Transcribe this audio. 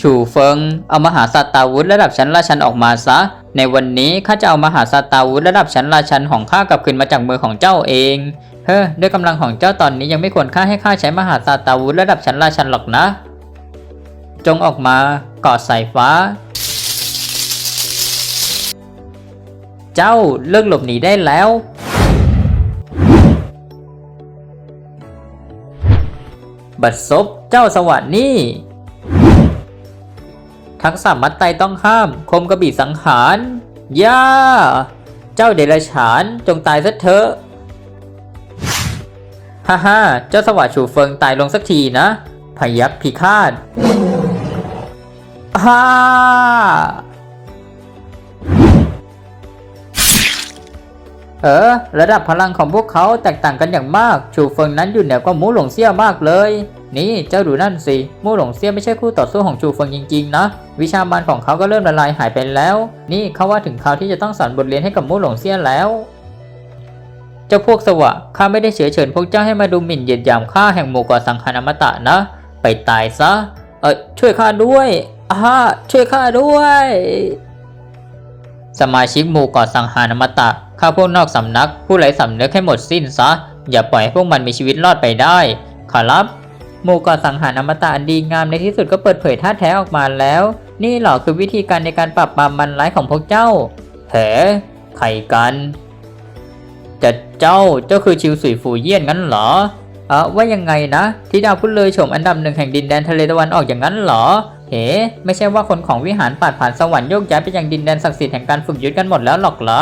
ชูเฟิง เอามหาสัตาวุธระดับชั้นราชันออกมาซะ ในวันนี้ข้าจะเอามหาสัตาวุธระดับชั้นราชันของข้ากลับคืนมาจากมือของเจ้าเอง เฮ้อด้วยกำลังของเจ้าตอนนี้ยังไม่ควรค่าให้ข้าใช้มหาสัตาวุธระดับชั้นราชันหรอกนะ จงออกมากาะสายฟ้า เจ้าเลิกหลบหนีได้แล้วบัดซบเจ้าสวัสดนี่ ทักษะมัดไตต้องห้าม คมกระบี่สังหารย่าเจ้าเดรัจฉานจงตายซะเถอะฮ่าฮ่าเจ้าสวัสดิ์ชูเฟิงตายลงสักทีนะ พยักพิฆาตฮ่าเออ ระดับพลังของพวกเขาแตกต่างกันอย่างมาก ชูเฟิงนั้นอยู่เหนือกว่าหมูหลงเซี่ยมากเลย นี่เจ้าดูนั่นสิมูหลงเซี่ยไม่ใช่คู่ต่อสู้ของชูเฟิงจริงๆนะ วิชามารของเขาก็เริ่มละลายหายไปแล้ว นี่เขาว่าถึงคราวที่จะต้องสอนบทเรียนให้กับมูหลงเซี่ยแล้ว เจ้าพวกสวะข้าไม่ได้เชื้อเชิญพวกเจ้าให้มาดูหมิ่นเหยียดหยามข้าแห่งหมู่เกาะสังหารอมตะนะ ไปตายซะ เออช่วยข้าด้วยอ่าช่วยข้าด้วย สมาชิกหมู่เกาะสังหารอมตะข้าพวกนอกสำนัก ผู้ไร้สำนึกให้หมดสิ้นซะ อย่าปล่อยให้พวกมันมีชีวิตรอดไปได้ขอรับ หมู่กาะสังหารอมตะอันดีงามในที่สุดก็เปิดเผยท่าแท้ออกมาแล้ว นี่เหรอคือวิธีการในการปราบปรามมันร้ายของพวกเจ้าแผใครกันจะเจ้าเจ้าคือชิวสุยฟูเยี่ยนงั้นเหรอเออว่ายังไงนะที่ดาวพุ่นเลยโฉมอันดับหนึ่งแห่งดินแดนทะเลตะวันออกอย่างนั้นเหรอเฮ้ไม่ใช่ว่าคนของวิหารปาดผ่านสวรรค์โยกย้ายไปยังดินแดนศักดิ์สิทธิ์แห่งการฝึกยุทธกันหมดแล้วหรอกเหรอ